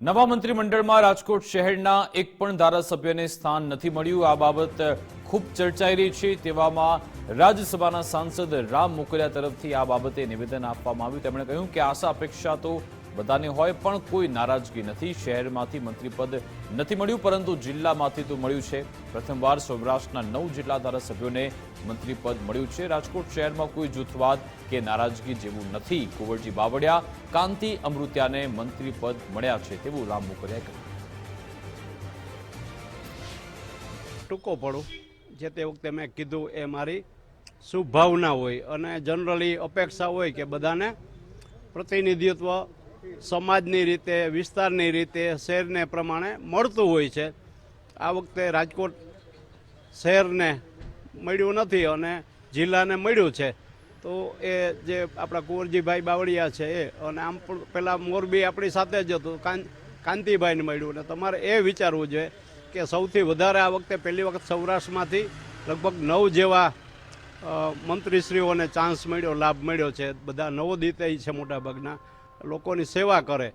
નવા મંત્રીમંડળમાં રાજકોટ શહેરના એક પણ ધારાસભ્યને સ્થાન નથી મળ્યું. આ બાબત ખૂબ ચર્ચાઈ રહી છે. તેવામાં રાજ્યસભાના સાંસદ રામ મોકરિયા તરફથી આ બાબતે નિવેદન આપવામાં આવ્યું. તેમણે કહ્યું કે આશા અપેક્ષા તો બધાને હોય પણ કોઈ નારાજગી નથી. શહેરમાંથી મંત્રીપદ નથી મળ્યું, પરંતુ જિલ્લામાંથી તો મળ્યું છે. પ્રથમવાર સૌરાષ્ટ્રના નવ જિલ્લા ધારાસભ્યોને મંત્રીપદ મળ્યું છે. રાજકોટ શહેરમાં કોઈ જૂથવાદ કે નારાજગી જેવું નથી. કુંવરજી બાવળિયા, કાંતિ અમૃત્યાને મંત્રીપદ મળ્યા છે તેવું રામ મોકરિયાએ કહ્યું ટૂંકો પડું. જે તે વખતે મેં કીધું એ મારી શુભ ભાવના હોય અને જનરલી અપેક્ષા હોય કે બધાને પ્રતિનિધિત્વ સમાજની રીતે, વિસ્તારની રીતે, શહેરને પ્રમાણે મળતું હોય છે. આ વખતે રાજકોટ શહેરને મળ્યું નથી અને જિલ્લાને મળ્યું છે. તો એ જે આપણા કુંવરજીભાઈ બાવળિયા છે એ, અને આમ પણ પહેલાં મોરબી આપણી સાથે જ હતું કાંતિભાઈને મળ્યું. અને તમારે એ વિચારવું જોઈએ કે સૌથી વધારે આ વખતે પહેલી વખત સૌરાષ્ટ્રમાંથી લગભગ નવ જેવા મંત્રીશ્રીઓને ચાન્સ મળ્યો, લાભ મળ્યો છે. બધા નવોદિત છે મોટાભાગના. લોકોની સેવા કરે.